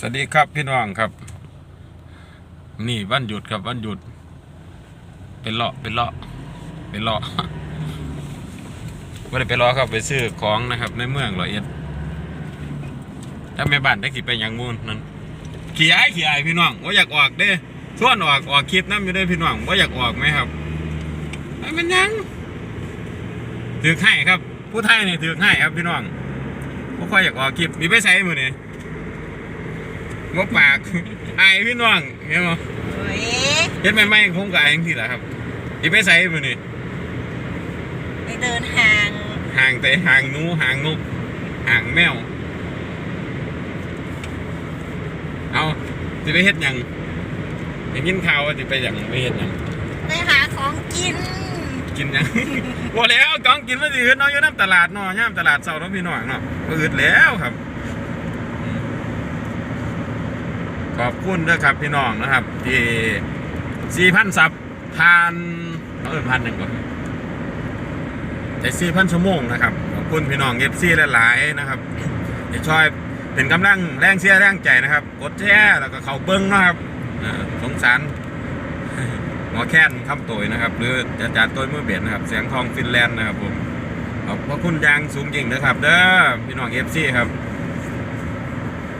สวัสดีครับพี่น้องครับ นี่วันหยุดครับวันหยุด เป็นเลาะเป็นเลาะเป็นเลาะไม่ได้ไปเลาะครับไปซื้อของนะครับ ในเมืองร้อยเอ็ดถ้าแม่บ้านได้ขี่ไปยังมูนนั่นขี่ไอ้ายขี่ไอ้ายพี่น้องว่าอยากออกเด้ส่วนออกออกคลิปน้ำอยู่เด้พี่น้องว่าอยากออกไหมครับไอ้มันยังถือให้ครับ ผู้ไทยนี่ยถือให้ครับพี่น้องบ่ค่อยอยากออกคลิปนี่ไปใส่มือเนี่ย งบปากอายพี่น้องเห็นบ่โอ้ยเฮ็ดใหม่ๆผมก็อายจังซี่ล่ะครับสิไปใส่มื้อนี้ไปเดินห่างห่างแต่ห่างหนูห่างนกห่างแมว เอาสิไปเฮ็ดหยังได้ยินข่าวว่าสิไปหยังไปเฮ็ดหยังไปหาของกินกินหยังบ่แล้วต้องกินมันสิอึดเนาะอยู่น้ำตลาดเนาะยามตลาดเช้าเนาะพี่น้องเนาะบ่อึดแล้วครับอืม ขอบคุณเด้อครับพี่น้องนะครับ ที่4,000ซับทานเออพันหนึ่งก่อนแต่สี่พันชั่วโมงนะครับขอบคุณพี่น้องเอฟซีหลายๆนะครับที่ช่วยเป็นกำลังแรงเชียร์แรงใจนะครับ กดแชร์แล้วก็เขาเบิ้งนะครับสงสารหมอแค้นคำโตยนะครับ หรืออาจารย์ต้ยมือเบียดนะครับเสียงทองฟินแลนด์นะครับผมขอบพระคุณยางสูงจริงนะครับ เด้อพี่น้องเอฟซีครับ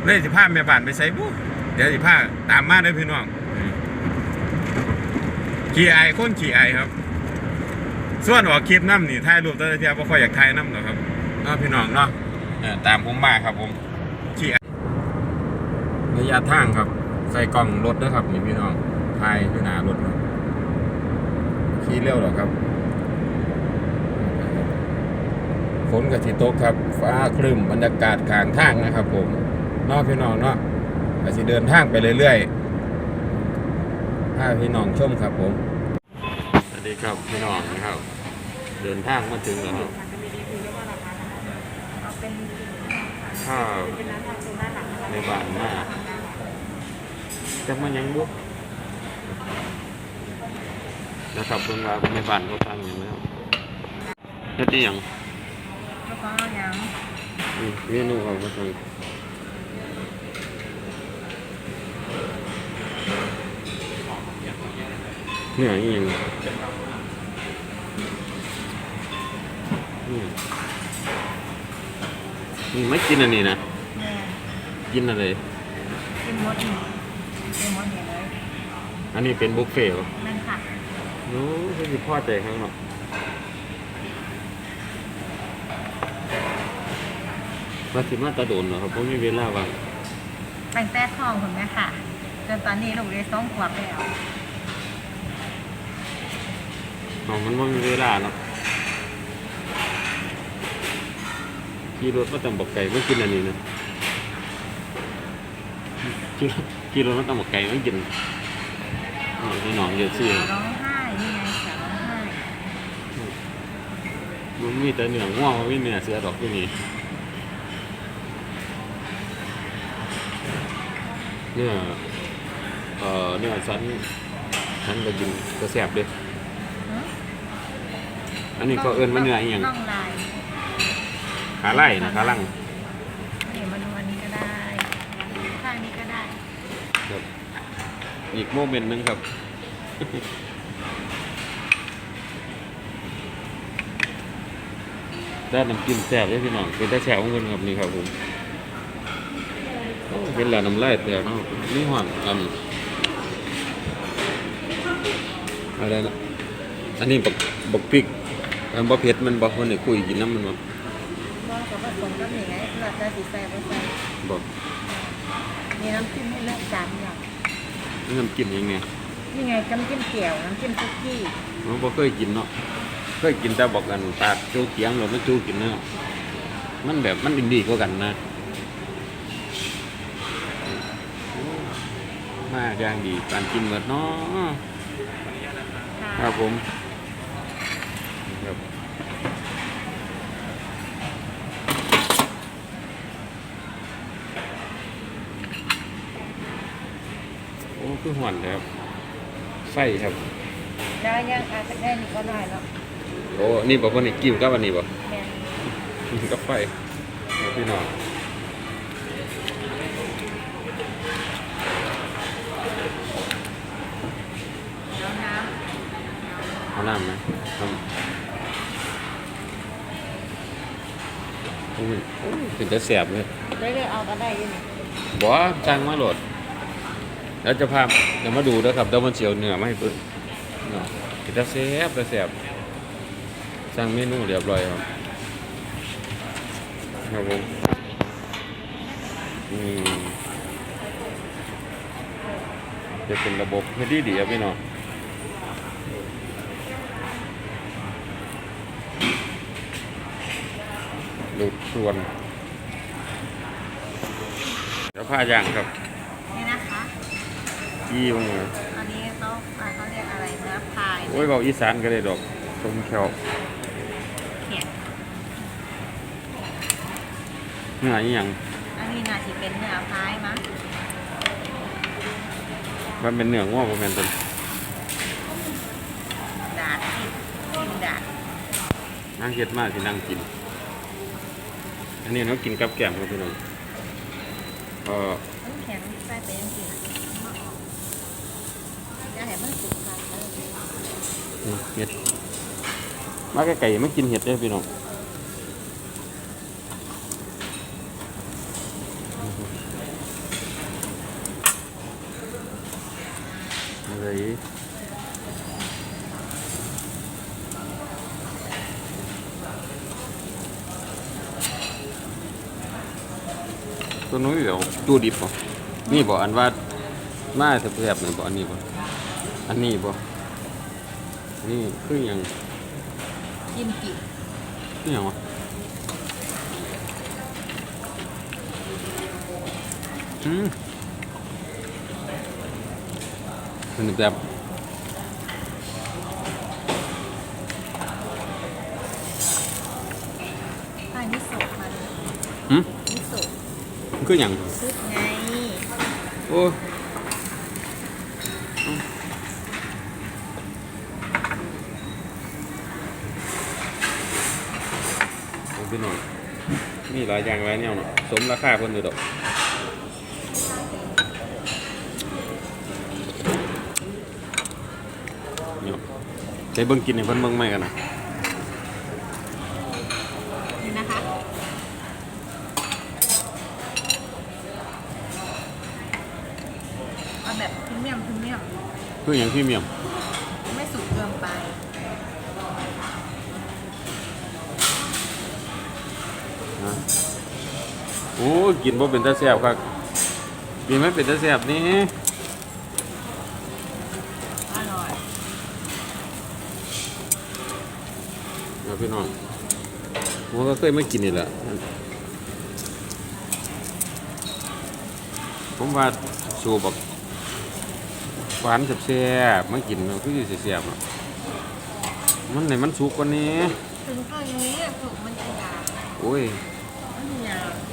เลยสิพาแม่บ้านไปใส่บุ๊ เดี๋ยวสิพาตามมาด้อพี่น้องขี่ไอายคนขี่ไอายครับ ส่วนออกคลิปน้ำนี่ถ่ายรูปแต่ละเทียบ่ค่อยอยากถ่ายน้ำหรอกครับเนาะพี่น้องเนาะเออตามผมมาครับผมขี่ระยะทางครับ ใส่กล่องรถด้วยครับนี่พี่น้องถ่ายที่หน้ารถเนาะขี่เร็วหรอกครับฝนกับที่ตกครับ ฟ้าครึ้มบรรยากาศข้างทางนะครับผมเนาะพี่น้องเนาะ ก็สิเดินทางไปเรื่อยๆถ้าพี่น้องชมครับผม สวัสดีครับพี่น้องนะครับ เดินทางมาถึงแล้วครับข้าวในบ้านมาจะมายังบุนะครับเพิ่งว่าในบ้านเขาตั้งอย่างแล้วเฮ็ดอีหยังแล้วก็ยังอืมเมนูเขาก็ตั้ง เนี่ยอีหยังนี่นี่ไม่กินอันนี้นะแม่กินอะไร กินมดหนึ่งกินมดเห็นเลยอันนี้เป็นบุฟเฟ่ต์เหรอนั่นค่ะโน้ไม่สิพ่อใจข้างนอกมาสิมาตะโดนเหรอครับเพราะมีเวลาว่างตั้งแต่ท้องผมแม่ค่ะจนตอนนี้ลูกได้สองขวบแล้ว เอามันว่ามีเวลาเนาะขี่รถมาตั้งบอกไก่ไม่กินอันนี้นะขี่ขี่รถมาตั้งบอกไก่ไม่กินอ๋อพี่น้องเยอะสิร้องไห้นี่ไงสาวร้องไห้มันมีแต่เนื้อง่วงมันมีเนื้อเสือดอกที่นี่เนื้อเอ่อเนื้อสันสันก็กินก็แสบเลยหือ อันนี้ก็เอิ้นว่าเนื้ออีหยัง น่องลายขาไล่นะขาลังเดี๋ยวมาดูอันนี้ก็ได้ข้างนี้ก็ได้ครับอีกโมเมนต์หนึงครับด้านน้ำจิ้มแซ่บเลยพี่น้องเป็นแต่แซ่บของคนครับนี่ครับผมโอ้เป็นแล้วน้ำลายแตกเนาะนี่หอมอันอะไรนะอันนี้บักบักพริก อันบ่เผ็ดมันบ่คนนี่คุยกินน้ำมันบ่มองกับผสมกันยังไงเลือดจะสีใส่ไปใส่บ่มีน้ำจิ้มให้เลือกสามอย่างนี่น้ำจิ้มยังไงนี่ไงน้ำจิ้มเกี่ยวน้ำจิ้มคุกกี้ผมบ่เคยกินเนาะเคยกินแต่บอกกันปากจูเกียงหรือไม่จูกินเนาะมันแบบมันดีกว่ากันนะโอ้มากอย่างดีการกินเหมือนเนาะครับผมือห่อนครับไฟครับน้ยังอาจจะได้นี่ก็ได้แล้วโอ้นี่บอกว่านี่กินกับอันนี้บอกนกินกับไฟคพี่น้องแล้วน้เอาน้ำไหมน้อุ้ยถึงจะเสียบเลยำได้เลยเอาก็ได้ยัง บ้าจ้างมาโหลด แล้วจะพาเดี๋ยวมาดูนะครับเดี๋ยวมันเสียวเนื้อมาให้เพิ่นเนาะเป็นจะแสบจะแสบสั่งเมนูเรียบร้อยครับครับผมอืมจะเป็นระบบเพื่ดีดีครับพี่น้องดูดส่วนแล้วผ้ายางครับ ยี่วงเลยอันนี้เขาอ่าเขาเรียกอะไรเนื้อพายโอ้ยเบาอีสานก็ได้ดอกชมแขวเขียนเนื้ออีหยังอันนี้น่าจะเป็นเนื้อพายมั้งมันเป็นเนื้อง้อประมาณต้นดาดที่กินดาดนั่งเฮ็ดมากที่นั่งกิน อันนี้เรากินกับแกล้มครับพี่น้องเออ น้ำแข็งใส่ไปยังกินมาออก จะเห็นมันสุกค่ะเออนี่เห็ดมาไก่ๆไม่กินเห็ดเด้อพี่น้องอะไรตัวนู้นเดี๋ยวตู้ดิบป่ะนี่บ่อันว่ามาแซ่บๆหน่อยบ่อันนี้บ่ อันนี้บ่นี่คือหยังกินกี่คือหยังวะอืมเป็นแบบใช่มิโซะมันหืมมิโซะคือหยังซุปไง โอ้ยเอาพี่น้อง มีหลายอย่างหลายแนวเนาะสมราคาเพิ่นอยู่ดอกเนี่ยใส่เบิ่งกินให้เพิ่นเบิ่งใหม่กันนะนี่นะคะเอาแบบพรีเมียมพรีเมียมคือหยังพรีเมียมไม่สุกเกินไป นะ โอ้ยกินบ่เป็นตาแซ่บครับกินไม่เป็นตาแซ่บนี่อร่อยเดี๋ยวพี่น้องผมก็เคยมากินนี่แหละผมว่าสูบบักหวานแซ่บๆมากินมันคือสิแซ่บๆอะมันไหนมันสุกกว่านี้ ถึงตอนนี้สุกมันจะหยาบโอ้ย มันหยาบ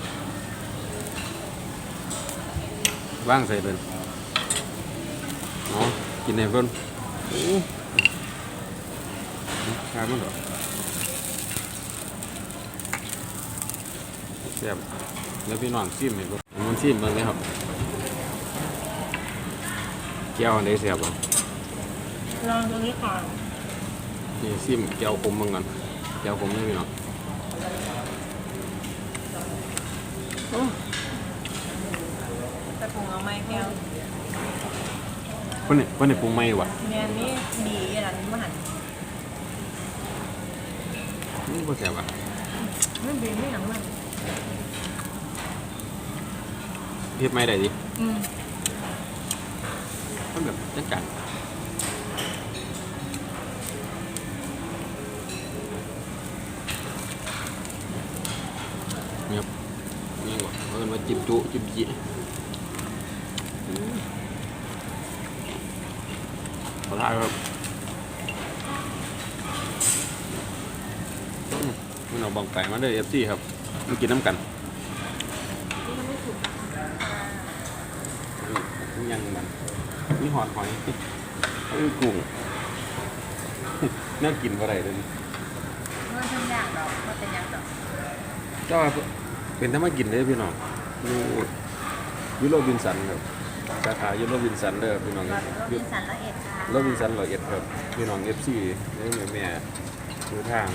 ว่างใส่เป็นอ๋อกินในเพิ่นโอ้ข้าวมันดอกแซ่บแล้วพี่น้องซิมให้เบิ่งมันซิมเบิ่งเลยครับแก้วอันใดแซ่บอะลองตรงนี้ก่อนนี่ซิมแก้วขมเบิ่งกันแก้วขมนี่พี่น้องโอ้จะ ปรุงเอาไม้แก้วเพิ่นนี่เพิ่นนี่ปรุงใหม่ว่ะเนี่ยนี่ดีอะไรนี่มันหันนี่บ่แซ่บอะไม่ดีไม่หนังมันเฮ็ดใหม่ได้ดิอืมมันแบบจัดจัดเนี่ยครับนี่ก่อนเพิ่นมาจิ้มจุจิ้มจีขอทานครับอืมมันเอาบังไก่มาเลยเอฟซีครับมากินน้ำกันนี่มันไม่สุกอืมยังมันมีหอดหอยเอ้ยกุ้งน่ากินอะไรเลยมันทำยากหรอกมันเป็นยากหรอกก็เป็นถ้ามากินเลยพี่น้องอยู่วิโรจน์บินสันครับ สาขาอยู่โรบินสันเด้อพี่น้องรถอบิยู่นสันละเอ็ดค่ะโรบินสันร้อยเอ็ดครับพี่น้องเอฟซีนี่แม่แม่คือทาง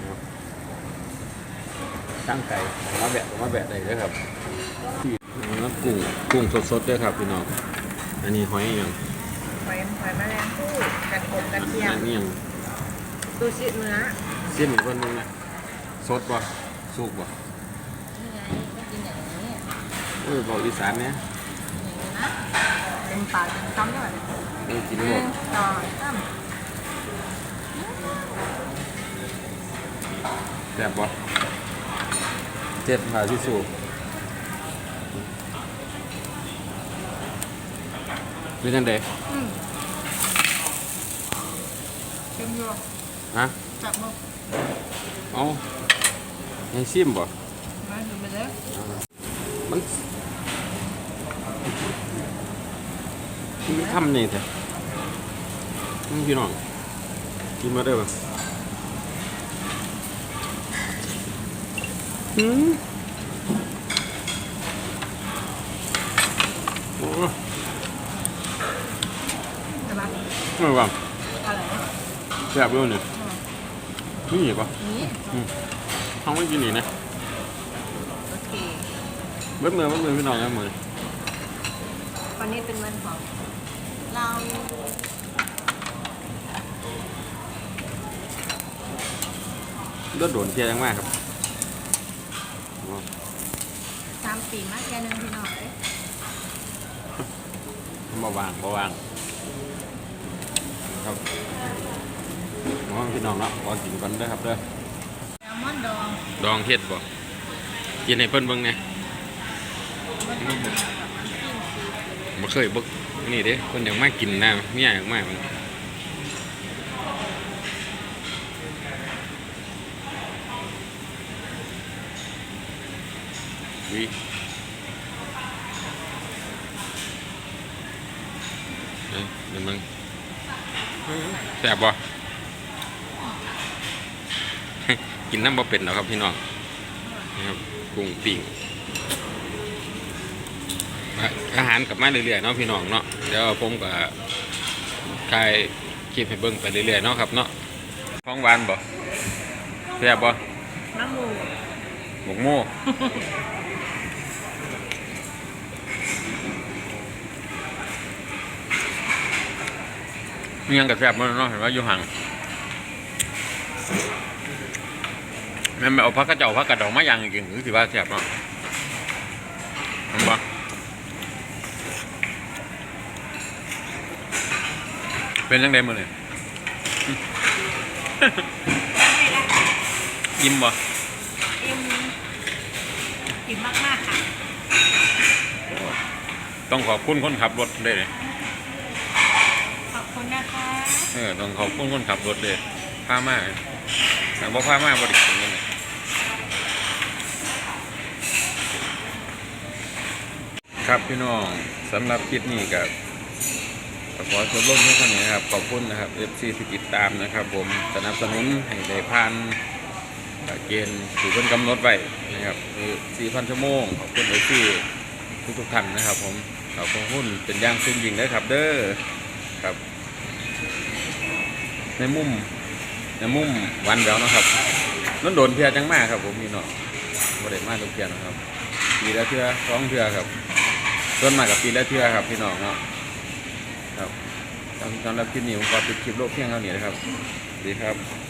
นะครับตั้งไก่มาแบะมาแบะได้เลยครับที่น้ำกุ้งกุ้งสดๆเด้วยครับพี่น้องอันนี้หอยอหย่างหอยหอยแมลงภู่กระกบกระเทียมอันนี้อหย่างซูชิเนื้อเส้นอีกคนนึงนะสดบ่สุกบ่นี่ไงไม่กินอย่างนี้เออบอกอีสานเนี่ยอย่างนี้นะเต็มปากเต็มคำด้วยเออกินหหมนึ่ดงสองสามแซ่บบ่เจ็ดผ่าที่สูบเป็นจังไดอืมชิมอยู่ฮะจับมือเอาให้ซิมบ่มาดูไปเลยมัน มันทำนี่เถอะอืมพี่น้องกินมาเด้อบ่อืมโอ้ใช่ปะไม่ว่าอะไรนะแซ่บด้วยเนี่ยนี่อีกปะนี่ท้องไม่กินอีกนะโอเค เบิ้มือเบิ้มือพี่น้องนะมือวันนี้เป็นวันของ เราเลือดโดนเทียจังมากครับสามปีมาแค่นึงพี่น้องเอ้ยบ่วางบ่วางครับน้องพี่น้องเนาะขอกินก่อนเด้อครับเด้อแซลมอนดองดองเฮ็ดบ่กินให้เพิ่นเบิ่งแหน่มันต้องมีกับน้ำจิ้มซี บ่เคยบิ่นี่เด้เพิ่นอยากมากินนะเมียอยากมามันวิเดี๋ยวมึงแซ่บบ่กินน้ำบ่เป็นหรอครับพี่น้องนะครับกุ้งปิ่ง อาหารกลับมาเรื่อยๆเนาะพี่น้องเนาะเดี๋ยวผมก็ถ่ายคลิปให้เบิ่งไปเรื่อยๆเนาะครับเนาะของหวานบ่แซ่บบ่น้ำหมูหมกโม่มีหยังกับแซบมันเนาะเห็นว่าอยู่ห่างแม่แบบเอาพักกระเจ้าพักกระดองมาอย่างจริงหรือสิว่าแซบเนาะเห็นบ่ เป็นยังไงมื้อนี่ยิ้มบ่เอ็มกินมากๆค่ะต้องขอบคุณคนขับรถเลยขอบคุณนะคะเออต้องขอบคุณคนขับรถเลยพามากแต่ว่าพามากบริสุทธิ์เลยครับพี่น้องสำหรับคลิปนี้กับ ขอชมร่มทุกคนนี้นะครับขอบคุณนะครับ FC ที่ติดตามนะครับ ผมสนับสนุนให้ได้ผ่านเกณฑ์ที่เพิ่นกำหนดไว้นะครับคือ4,000ชั่วโมงขอบคุณ FC ทุกทุกท่านนะครับ ผมขอบคุณเป็นย่างสูงยิงเลยครับเด้อครับ ในมุมในมุมวันแล้วนะครับนั่นโดนเพียจังมากครับ ผมมีเนาะบ่ได้มาทุกเพียนะครับปีละเทื่อสองเทื่อครับส่วนมากับปีละเทื่อครับพี่น้องเนาะ สำหรับคลิปนี้ผมขอปิดคลิปโลกเพียงเท่านี้นะครับสวัสดีครับ